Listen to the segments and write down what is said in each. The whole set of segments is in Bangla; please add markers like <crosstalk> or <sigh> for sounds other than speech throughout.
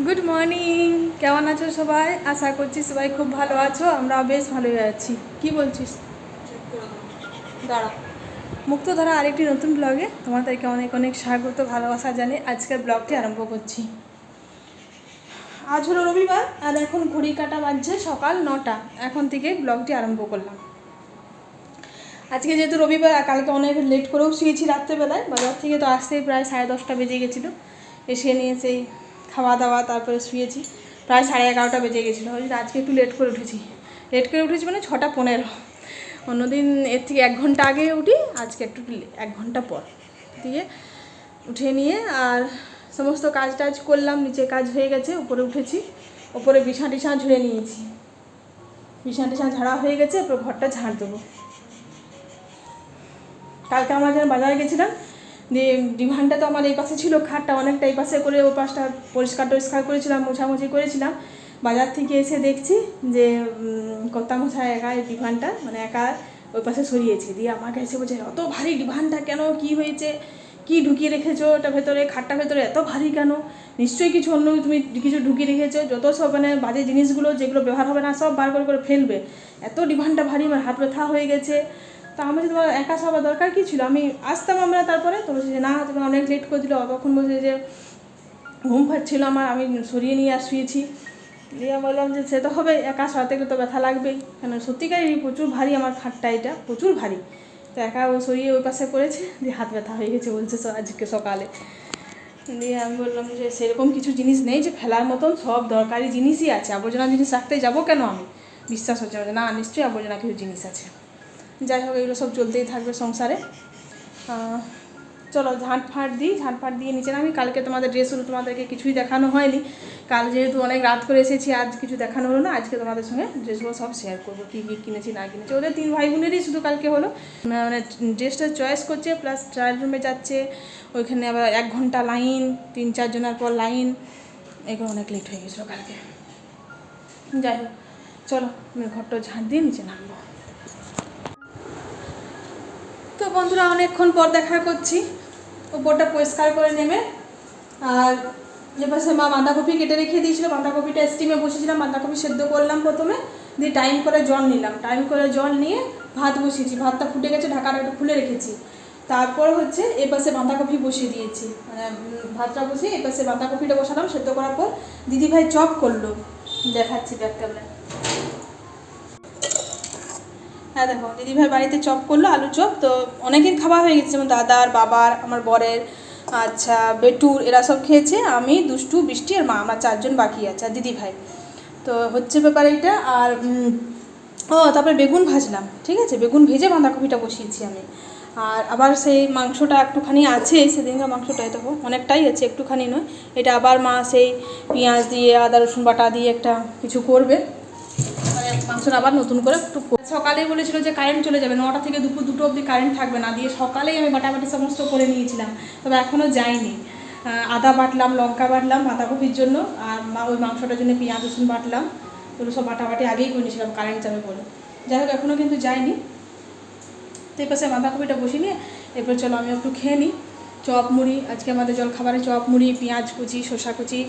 গুড মর্নিং কেমন আছো সবাই? আশা করছি সবাই খুব ভালো আছো। আমরা বেশ ভালোই আছি। কি বলছিস? দাঁড়া। মুক্তধারা আরেকটি নতুন ব্লগে তোমাদেরকে অনেক অনেক স্বাগত, ভালোবাসা জানিয়ে আজকের ব্লগটি আরম্ভ করছি। আজ হলো রবিবার আর এখন ঘড়ি কাটা বাজছে সকাল নটা। এখন থেকে ব্লগটি আরম্ভ করলাম। আজকে যেহেতু রবিবার কালকে অনেক লেট করেও শুয়েছি রাত্রেবেলায়, বাজার থেকে তো আসতেই প্রায় সাড়ে দশটা বেজে গেছিল। এসে নিয়ে সেই খাওয়া দাওয়া তারপরে শুয়েছি। প্রায় সাড়ে এগারোটা বেজে গেছিল। ওই আজকে একটু লেট করে উঠেছি। লেট করে উঠেছি মানে ছটা পনেরো। অন্যদিন এর থেকে এক ঘণ্টা আগে উঠি, আজকে একটু এক ঘণ্টা পর। দিয়ে উঠে নিয়ে আর সমস্ত কাজ টাজ করলাম, নিচে কাজ হয়ে গেছে, উপরে উঠেছি। উপরে বিছানা টিছানা ঝুড়ে নিয়েছি। বিছানা টিছানা ঝাড়া হয়ে গেছে, এরপর ঘরটা ঝাড় দেবো। কালকে আমরা যখন বাজারে গেছিলাম ডিমান্ডটা তো আমার এই পাশে ছিল, খাটটা অনেকটা এই পাশে করে ওই পাশটা পরিষ্কার টরিষ্কার করেছিলাম, মোছামুছি করেছিলাম। বাজার থেকে এসে দেখছি যে কর্তা মশাই একা এই ডিভানটা মানে একা ওই পাশে সরিয়েছে। দিয়ে আমাকে এসে বলছে অত ভারী ডিভানটা কেন? কি হয়েছে? কি ঢুকিয়ে রেখেছো ওটা ভেতরে, খাটটা ভেতরে? এত ভারী কেন? নিশ্চয়ই কিছু অন্য তুমি কিছু ঢুকিয়ে রেখেছো। যত সব মানে বাজে জিনিসগুলো, যেগুলো ব্যবহার হবে না, সব বার করে করে ফেলবে। এত ডিভানটা ভারী, আমার হাত ব্যথা হয়ে গেছে। তা আমি তোমার একা সবার দরকার কি ছিল? আমি আসতাম আমরা তারপরে, তো বলছি যে, না তুমি অনেক লেট করে দিল তখন বলছে যে, ঘুম পাচ্ছিল আমার, আমি সরিয়ে নিয়ে আর শুয়েছি দিয়ে বললাম যে, সে তো হবে, একা সরাতে গেলে তো ব্যথা লাগবেই। কেন? সত্যিকারই প্রচুর ভারী আমার খাটটা এটা, প্রচুর ভারী। তো একা ও সরিয়ে ওই পাশে করেছে দিয়ে হাত ব্যথা হয়ে গেছে বলছে আজকে সকালে। দিয়ে আমি বললাম যে, সেরকম কিছু জিনিস নেই যে, ফেলার মতন সব দরকারি জিনিসই আছে। আবর্জনা জিনিস রাখতে যাব কেন আমি? বিশ্বাস হচ্ছে না, নিশ্চয়ই আবর্জনা কিছু জিনিস আছে। যাই হোক এগুলো সব চলতেই থাকবে সংসারে। চলো ঝাঁট ফাঁট দিই ঝাঁট ফাট দিয়ে নিচে নামি। কালকে তোমাদের ড্রেসগুলো তোমাদেরকে কিছুই দেখানো হয়নি। কাল যেহেতু অনেক রাত করে এসেছি, আজ কিছু দেখানো হলো না। আজকে তোমাদের সঙ্গে ড্রেসগুলো সব শেয়ার করব, কী কী কিনেছি, না কিনেছি। ওদের তিন ভাই বোনেরই শুধু কালকে হলো। মানে ড্রেসটা চয়েস করছে প্লাস ট্রায়াল রুমে যাচ্ছে। ওইখানে আবার এক ঘণ্টা লাইন তিন চারজনের পর লাইন এগুলো অনেক লেট হয়ে গেছিল কালকে। যাই হোক চলো আমি ঘরটা ঝাঁট দিয়ে নিচে নামবো। তো বন্ধুরা অনেকক্ষণ পর দেখা করছি। উপরটা পরিষ্কার করে নেবে। আর যে পাশে মা বাঁধাকপি কেটে রেখে দিয়েছিল। বাঁধাকপিটা স্টিমে বসেছিলাম, বাঁধাকপি সেদ্ধ করলাম প্রথমে। দিয়ে টাইম করে জল নিলাম। টাইম করে জল নিয়ে ভাত বসিয়েছি। ভাতটা ফুটে গেছে, ঢাকাটা একটু খুলে রেখেছি। তারপর হচ্ছে এ পাশে বাঁধাকপি বসিয়ে দিয়েছি। মানে ভাতটা বসিয়ে এ পাশে বাঁধাকপিটা বসালাম সেদ্ধ করার পর দিদিভাই চপ করল। দেখাচ্ছি ক্যামেরা হ্যাঁ দেখো, দিদিভাই বাড়িতে চপ করল আলু চপ, তো অনেকের খাওয়া হয়ে গেছে, যেমন দাদার, বাবার, আমার বরের আচ্ছা বেটুর, এরা সব খেয়েছে, আমি, দুষ্টু, বৃষ্টি আর মা, আমার চারজন বাকি আছে, আর দিদিভাই। তো হচ্ছে ব্যাপার এটা আর ও, তারপরে বেগুন ভাজলাম, ঠিক আছে, বেগুন ভেজে বাঁধাকপিটা বসিয়েছি আমি। আর আবার সেই মাংসটা একটুখানি আছে, সেদিনকার মাংসটাই দেখো, অনেকটাই আছে, একটুখানি নয়, এটা আবার মা সেই পেঁয়াজ দিয়ে, আদা রসুন বাটা দিয়ে একটা কিছু করবে। মাংসটা আবার নতুন করে একটু সকালেই বলেছিল যে কারেন্ট চলে যাবে নটা থেকে দুপুর দুটো অবধি কারেন্ট থাকবে না দিয়ে সকালেই আমি বাটাবাটি সমস্ত করে নিয়েছিলাম তবে এখনও আহ, আদা বাটলাম লঙ্কা বাটলাম বাঁধাকপির জন্য আর মা- ওই মাংসটার জন্য পেঁয়াজ রসুন বাটলাম ওগুলো সব বাটাবাটি আগেই করে নিয়েছিলাম কারেন্ট যাবে বলে। যাই হোক এখনও কিন্তু যায়নি। তো এই পাশে বাঁধাকপিটা বসিয়ে নিয়ে এরপর চলো আমি একটু খেয়ে নিই। চপ মুড়ি, আজকে আমাদের জল খাবারে চপ মুড়ি, পেঁয়াজ কুচি, শসা কুচি।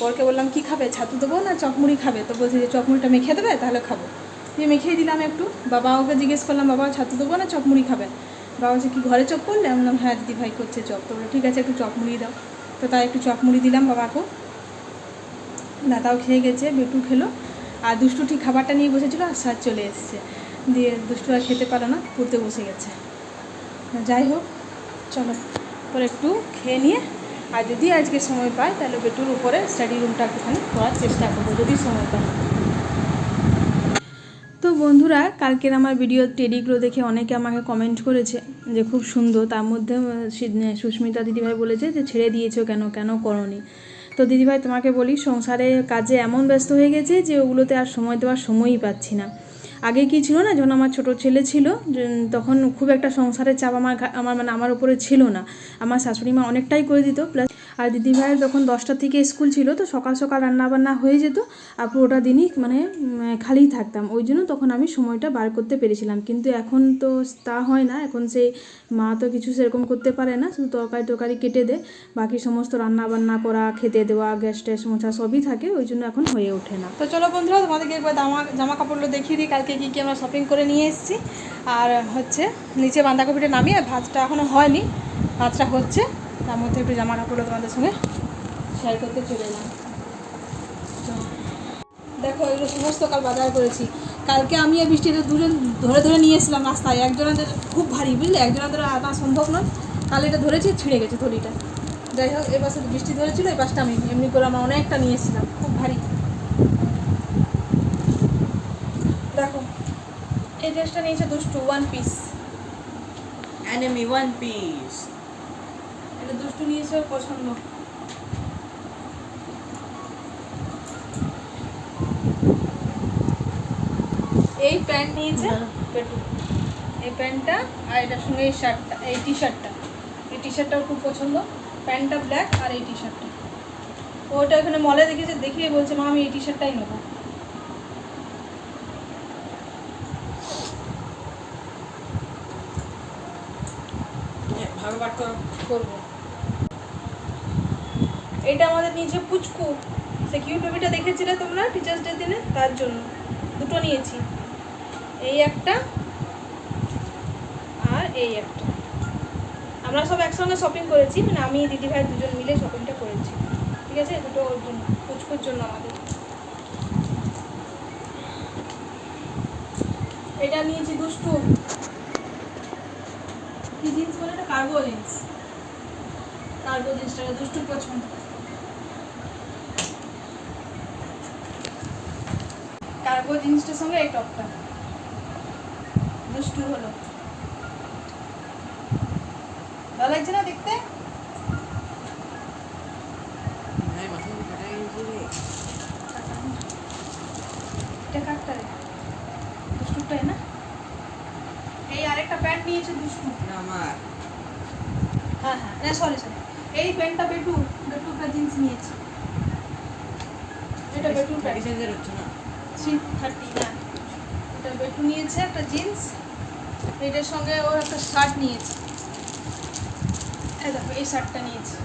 বরকে বললাম, কি খাবে? ছাতু দেবো না চপ মুড়ি খাবে? তো বলছে যে, চপ মুড়িটা মেখে দেবে? তাহলে খাব। দিয়ে মেখেই দিলাম একটু। বাবা ওকে জিজ্ঞেস করলাম, বাবা, ছাতু দেবো না চপ মুড়ি খাবে? বাবা বলছে, কি ঘরে চপ করলে? আমি বললাম হ্যাঁ দিদি ভাই করছে চপ। তো ঠিক আছে, একটু চপ মুড়ি দাও। তো তাই একটু চপ মুড়ি দিলাম বাবাকেও দাদাও খেয়ে গেছে, বেটু খেলো। আর দুষ্টু ঠিক খাবারটা নিয়ে বসেছিল, আর স্যার চলে এসেছে। দিয়ে দুষ্টু আর খেতে পারো না, পড়তে বসে গেছে। যাই হোক, চলো। পরে একটু খেয়ে নিয়ে, আর যদি আজকে সময় পাই, তাহলে বেটুর উপরে স্টাডি রুমটা একটুখানি করার চেষ্টা করব, যদি সময় পাই। তো বন্ধুরা, কালকের আমার ভিডিও টেডিগুলো দেখে অনেকে আমাকে কমেন্ট করেছে যে খুব সুন্দর, তার মধ্যে সুস্মিতা দিদিভাই বলেছে যে ছেড়ে দিয়েছ কেন কেন করনি? তো দিদিভাই তোমাকে বলি, সংসারে কাজে এমন ব্যস্ত হয়ে গেছে যে ওগুলোতে আর সময় দেওয়ার সময়ই পাচ্ছি না। আগে কি ছিল না, যখন আমার ছোট ছেলে ছিল তখন খুব একটা সংসারের চাপ আমার আমার মানে আমার উপরে ছিল না। আমার শাশুড়ি মা অনেকটাই করে দিত প্লাস আর দিদিভাইয়ের যখন দশটা থেকে স্কুল ছিল তো সকাল সকাল রান্না বান্না হয়ে যেত আর পুরোটা দিনই মানে খালিই থাকতাম। ওই জন্য তখন আমি সময়টা বার করতে পেরেছিলাম। কিন্তু এখন তো তা হয় না। এখন সেই মা তো কিছু সেরকম করতে পারে না। শুধু তরকারি টরকারি কেটে দেয় বাকি সমস্ত রান্না বান্না করা, খেতে দেওয়া, গ্যাস ট্যাস মোছা সবই থাকে। ওই জন্য এখন হয়ে ওঠে না। তো চলো বন্ধুরা, তোমাদেরকে একবার জামা জামা কাপড়গুলো দেখিয়ে দিই। কালকে কী কী আমরা শপিং করে নিয়ে এসেছি। আর হচ্ছে, নিচে বাঁধাকপিটা নামিয়ে ভাতটা এখনও হয়নি। ভাতটা হচ্ছে। তার মধ্যে একটু জামা কাপড়গুলো তোমাদের সঙ্গে শেয়ার করতে চলে এলাম। দেখো, এগুলো সমস্ত কাল বাজার করেছি। কালকে আমি আর বৃষ্টিতে দুজন ধরে ধরে নিয়ে এসেছিলাম রাস্তায়। একজনের খুব ভারী, বুঝলে? একজনের আনা সম্ভব নয়। কাল এটা ধরেছি, ছিঁড়ে গেছে থলিটা যাই হোক, এ পাশে বৃষ্টি ধরেছিল এই পাশটা আমি। এমনি করে আমরা অনেকটা নিয়ে এসেছিলাম, খুব ভারী। দেখো, এই ড্রেসটা নিয়েছে দুষ্টু one piece Enemy one Piece. দুষ্টু নিয়েছে ওর পছন্দ। এই প্যান্ট নিয়েছে? পেটু এই প্যান্টটা আর এটার সঙ্গে এই শার্টটা এই টি শার্টটা এই টি শার্টটাও খুব পছন্দ। প্যান্টটা ব্ল্যাক আর এই টি শার্টটা ওটা এখানে মলে দেখেছে দেখিয়ে বলছে মা আমি এই টি শার্টটাই নেব করো করব। এটা আমাদের নিচে পুচকু। সে কিউ বেবিটা দেখেছিলে তোমরা টিচার্স ডে দিনে? তার জন্য। দুটো নিয়েছি। এই একটা আর এই একটা। আমরা সব একসঙ্গে শপিং করেছি। মানে আমি, দিদি ভাই দুজন মিলে শপিংটা করেছি। ঠিক আছে? দুটো ওর জন্য, পুচকুর জন্য আমাদের। এটা নিয়েছি দুষ্টু। কি জিন্স বলে এটা? কার্গো জিন্স কার্গো জিন্সটা দুষ্টুর পছন্দ। কার্গো জিন্সটার সঙ্গে এই টপটা। দুষ্টু হলো। ভালো লাগছে না দেখতে? না? এই আরেকটা প্যান্ট নিয়েছে দুষ্টু। আমার। হ্যাঁ হ্যাঁ। না সরি সরি এই প্যান্টটা বেটু বেটুটা জিন্স নিয়েছে। এটা বেটুর প্যান্ট। হচ্ছে না। থ্রি থার্টি না এটা বেটু নিয়েছে একটা জিন্স এটার সঙ্গে ও একটা শার্ট নিয়েছে। দেখো এই শার্টটা নিয়েছে।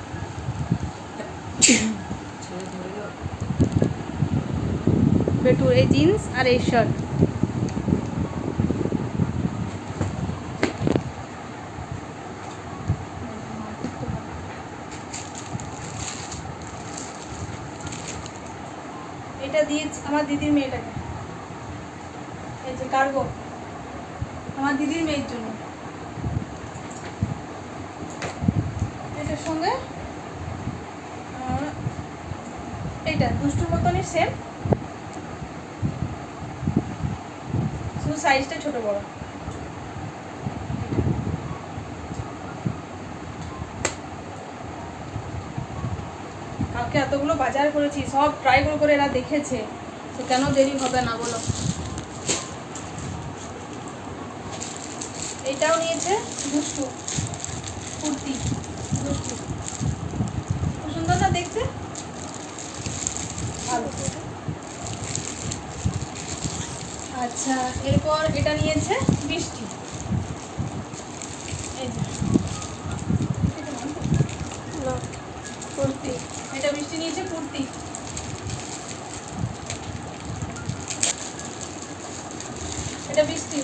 বেটুর এই জিন্স আর এই শার্ট এটা দিয়েছি আমার দিদির মেয়েটাকে। এই যে কার্গো। আমার দিদির মেয়ের জন্য। এটার সঙ্গে এটা দুষ্টুর মতনই সেম শুধু সাইজটা ছোট বড়। কালকে এতগুলো বাজার করেছি, সব ট্রাই করে করে এরা দেখেছে। তো কেন দেরি হবে না বলো? এটাও নিয়েছে দুষ্টু, কুর্তি, দুষ্টু। খুব সুন্দর না ভালো। আচ্ছা এরপর এটা নিয়েছে বৃষ্টি এই যে। এটা নাম তো? না, কুর্তি। এটা বৃষ্টি নিয়েছে কুর্তি। এটা এটা।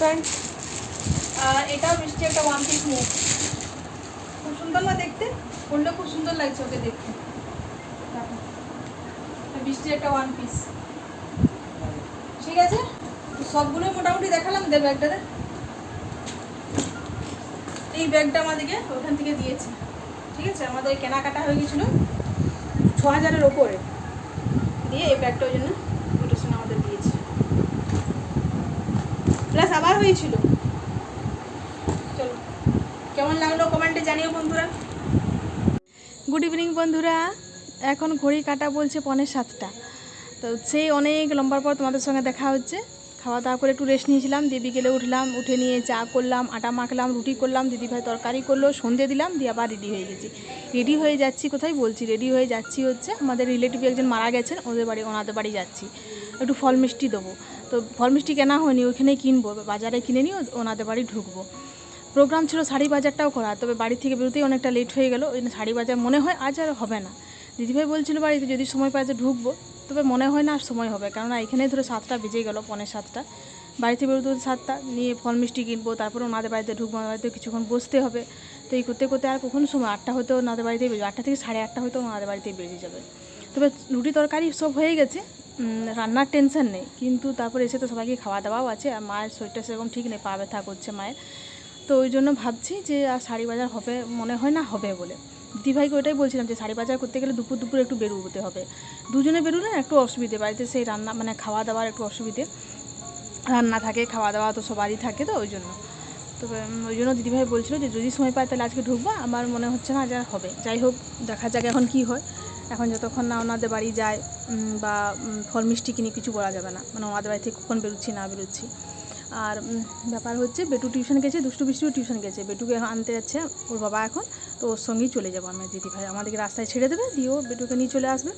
প্যান্ট আর এটাও বৃষ্টি একটা ওয়ান পিস নিয়েছে খুব সুন্দর না দেখতে? পরলে খুব সুন্দর লাগছে ওকে দেখতে। দেখো। বৃষ্টির একটা ওয়ান পিস ঠিক আছে? তো সবগুলোই মোটামুটি দেখালাম, দে ব্যাগটাতে এই ব্যাগটা আমাদেরকে ওখান থেকে দিয়েছে। ঠিক আছে? আমাদের কেনাকাটা হয়ে গেছিল ছ হাজারের ওপরে। দিয়ে এই ব্যাগটা ওই জন্য ওটার আমাদের দিয়েছে। প্লাস আবার হয়েছিল। চলো, কেমন লাগল কমেন্টে জানিও বন্ধুরা। গুড ইভিনিং বন্ধুরা। এখন ঘড়ি কাটা বলছে পনেরো সাতটা। তো সেই অনেক লম্বার পর তোমাদের সঙ্গে দেখা হচ্ছে। খাওয়া দাওয়া করে একটু রেস্ট নিয়েছিলাম। দিয়ে বিকেলে উঠলাম, উঠে নিয়ে চা করলাম, আটা মাখলাম, রুটি করলাম দিদিভাই তরকারি করল, সন্ধে দিলাম, দিয়ে আবার রেডি হয়ে গেছি। রেডি হয়ে যাচ্ছি কোথায় বলছি? রেডি হয়ে যাচ্ছি হচ্ছে আমাদের রিলেটিভ একজন মারা গেছেন, ওদের বাড়ি, ওনাদের বাড়ি যাচ্ছি। একটু ফল মিষ্টি দেবো। তো ফল মিষ্টি কেনা হয়নি, ওইখানেই কিনবো, বাজারে কিনে নিয়ে ওনাদের বাড়ি ঢুকবো। প্রোগ্রাম ছিল শাড়ি বাজারটাও করা, তবে বাড়ি থেকে বেরোতেই অনেকটা লেট হয়ে গেল। ওই শাড়ি বাজার মনে হয় আজ আর হবে না। দিদিভাই বলছিল বাড়িতে যদি সময় পাই তো ঢুকবো। তবে মনে হয় না আর সময় হবে। কেননা এখানেই ধরো সাতটা বেজে গেল পনেরো সাতটা। বাড়িতে বেরোতে সাতটা, নিয়ে ফল মিষ্টি কিনবো, তারপরে ওনাদের বাড়িতে ঢুকবো, ওনাদের বাড়িতে কিছুক্ষণ বসতে হবে। তো এই করতে করতে আর কখনো সময়, আটটা হয়তো ওনাদের বাড়িতেই বেরোবে আটটা থেকে সাড়ে আটটা হয়তো ওনাদের বাড়িতেই বেরিয়ে যাবে। তবে রুটি তরকারি সব হয়ে গেছে রান্নার টেনশন নেই। কিন্তু তারপরে এসে তো সবাইকে খাওয়া দাওয়াও আছে, আর মায়ের শরীরটা সেরকম ঠিক নেই, পা ব্যথা করছে মায়ের। তো ওই জন্য ভাবছি যে আর শাড়ি বাজার হবে, মনে হয় না হবে বলে। দিদিভাইকে ওইটাই বলছিলাম যে শাড়ি বাজার করতে গেলে দুপুর দুপুর একটু বেরোতে হবে। দুজনে বেরোলে একটু অসুবিধে বাড়িতে সেই রান্না মানে খাওয়া দাওয়ার একটু অসুবিধে। রান্না থাকে খাওয়া দাওয়া তো সবারই থাকে তো ওই জন্য। উম, ওই জন্য দিদিভাই বলছিল যে যদি সময় পায় তাহলে আজকে ঢুকবো আমার মনে হচ্ছে না যে হবে। যাই হোক দেখা যাক এখন কি হয়। এখন যতক্ষণ না ওনাদের বাড়ি যায় বা ফল মিষ্টি কিনে কিছু বলা যাবে না। মানে ওনাদের বাড়ি থেকে কখন বেরোচ্ছি না বেরোচ্ছি। আর ব্যাপার হচ্ছে বেটু টিউশন গেছে, দুষ্টু বৃষ্টিও টিউশন গেছে। বেটুকে আনতে যাচ্ছে ওর বাবা এখন, তো ওর সঙ্গেই চলে যাব আমি দিদি ভাই আমাদেরকে রাস্তায় ছেড়ে দেবে দিয়ে ও বেটুকে নিয়ে চলে আসবে।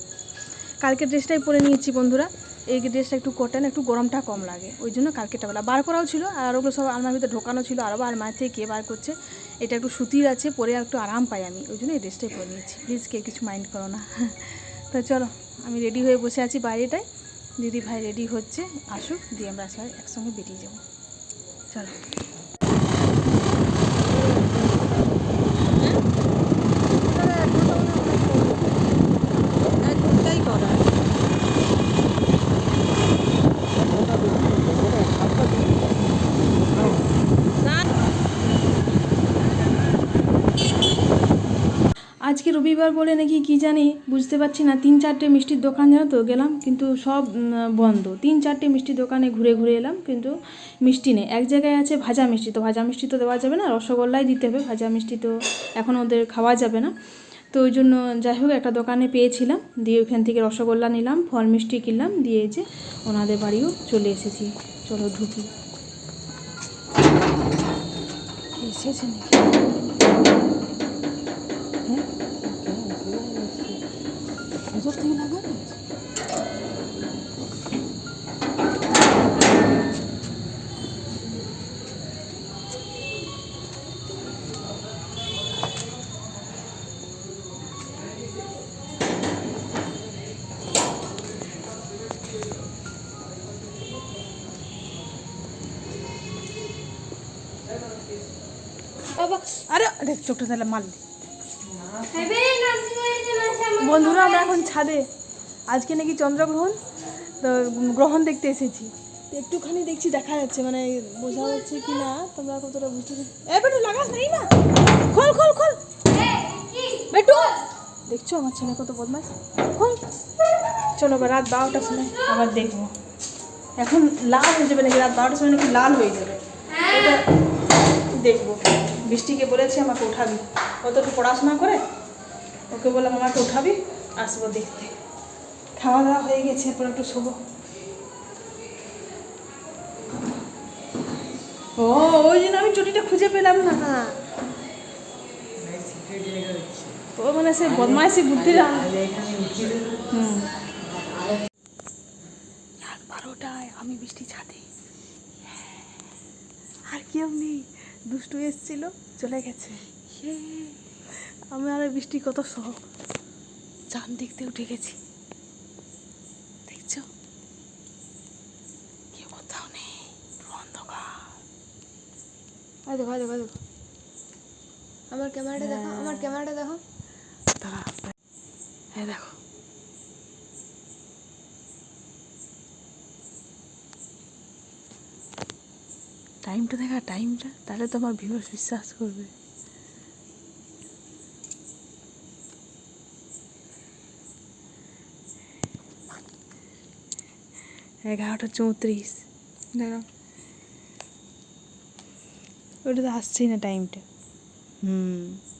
কালকের ড্রেসটাই পরে নিয়েছি বন্ধুরা। এই ড্রেসটা একটু কটন, একটু গরমটা কম লাগে, ওই জন্য কালকেরটা বেলা বার করাও ছিল, আর ওগুলো সব আলমার ভিতরে ঢোকানো ছিল, আরও আলমারি থেকে কে বার করছে, এটা একটু সুতির আছে, পরে একটু আরাম পাই আমি, ওই জন্য এই ড্রেসটাই পরে নিয়েছি। প্লিজ কেউ কিছু মাইন্ড করো না। <laughs> তো চলো, আমি রেডি হয়ে বসে আছি বাইরেটায়। দিদি ভাই রেডি হচ্ছে আসুক দিয়ে আমরা সবাই একসঙ্গে বেরিয়ে যাব। চলো। রবিবার বলে নাকি কি জানি বুঝতে পারছি না। তিন চারটে মিষ্টির দোকান জানো তো? গেলাম, কিন্তু সব বন্ধ। তিন চারটে মিষ্টির দোকানে ঘুরে ঘুরে এলাম, কিন্তু মিষ্টি নেই। এক জায়গায় আছে ভাজা মিষ্টি, তো ভাজা মিষ্টি তো দেওয়া যাবে না, রসগোল্লাই দিতে হবে। ভাজা মিষ্টি তো এখন ওদের খাওয়া যাবে না। তো ওই জন্য যাই হোক, একটা দোকানে পেয়েছিলাম, দিয়ে ওখান থেকে রসগোল্লা নিলাম, ফল মিষ্টি কিনলাম, দিয়ে যে ওনাদের বাড়িও চলে এসেছি। চলো ঢুকি। এসেছে নাকি? আরে দেখ চোখটা তাহলে মারলি বন্ধুরা আমরা এখন ছাদে। আজকে নাকি চন্দ্রগ্রহণ তো গ্রহণ দেখতে এসেছি। একটুখানি দেখছি দেখা যাচ্ছে মানে বোঝা যাচ্ছে কি না তোমরা কতটা বুঝতে এ বেটু লাগাস নাই না। খোল খোল খোল। বেটু দেখছ আমার ছেলে কত বদমাস খোল। চলো এবার রাত বারোটার সময় আবার দেখব। এখন লাল হয়ে যাবে নাকি? রাত বারোটার সময় নাকি লাল হয়ে যাবে। এটা দেখব। বৃষ্টিকে বলেছি আমাকে উঠাবি। কত একটু পড়াশোনা করে ওকে বললাম, আমাকে উঠাবি, আসব দেখতে। খাওয়া দাওয়া হয়ে গেছে, এরপর একটু শোবো। ও, ওই জন্য আমি চুটিটা খুঁজে পেলাম না। ও মানে সে বদমাইশি বুদ্ধিটা হুম। রাত বারোটায় আমি বৃষ্টি ছাদে। আর কেউ নেই। দুষ্টু এসছিল চলে গেছে। আমি আর বৃষ্টি কত শখ চাঁদ দেখতে উঠে গেছি। দেখছ? কেউ কোথাও নেই অন্ধকার। দেখো দেখো দেখো। আমার ক্যামেরাটা দেখো আমার ক্যামেরাটা দেখো তারা হ্যাঁ দেখো। টাইমটা দেখা, টাইমটা, তাহলে তো আমার ভিউয়ার্স বিশ্বাস করবে। এগারোটা চৌত্রিশ। দেখো ওটা তো আসছেই না টাইমটা। হুম।